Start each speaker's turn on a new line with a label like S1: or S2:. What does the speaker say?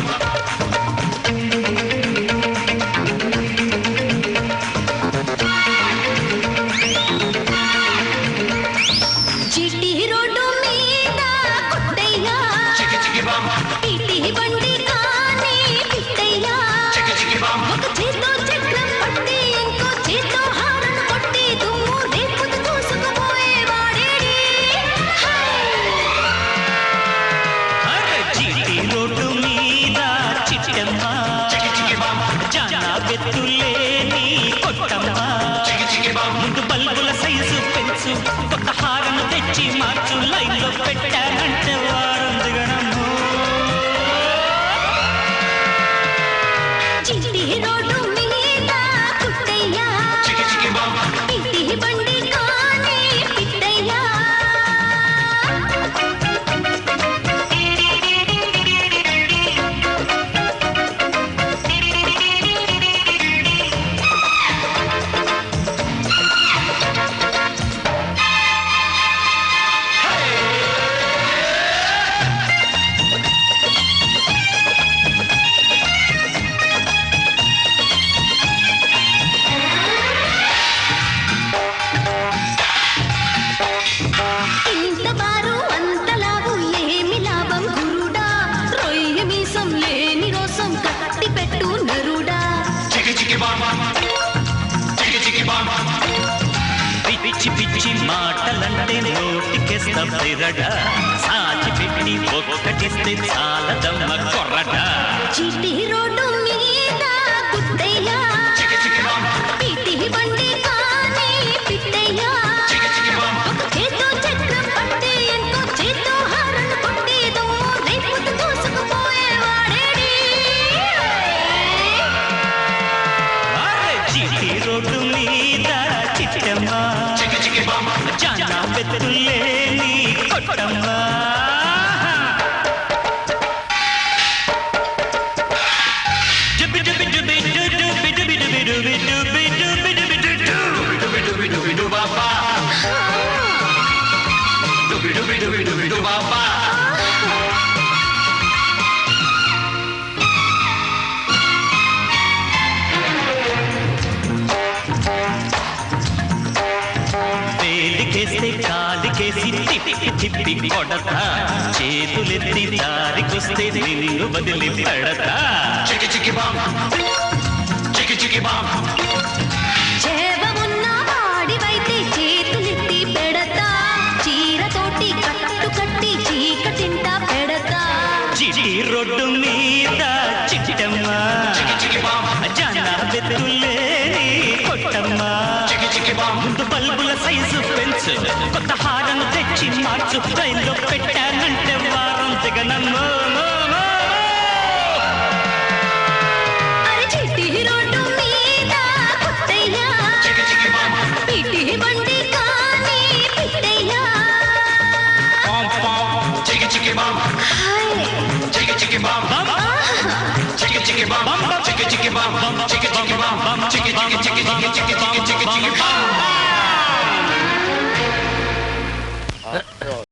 S1: Mama. తెలుసు కొత్త హారం తెచ్చి మార్చు లైన్లో పెట్టానంటే వారం దిగడము
S2: రోడ్డు ఇంత బారు అంత లాభం ఏమి లాభం గురుడా? రొయ్య మీసం లేని రోసం కట్టి పెట్టు నరుడా.
S1: పిచ్చి పిచ్చి మాటలంటే నోటికేస్తా బిరడా సాచి పెట్టి ఒక్కటిస్తే చాలదమ్మ
S2: రోడ్డు
S1: వేలికేస్తే కాలికేసి తిప్పి తిప్పి కొడతా. చేతులెత్తి దారికొస్తే నిన్ను వదిలి పడతా
S2: చేవ
S1: రోడ్డు మీద చిట్టమ్మా. జానా వెతులేని కొట్టమ్మా. ముందు బల్బుల సైజు పెంచు కొత్త హారను తెచ్చి మార్చు. రైల్లో పెట్టానంటే వారం దిగనమ్మో.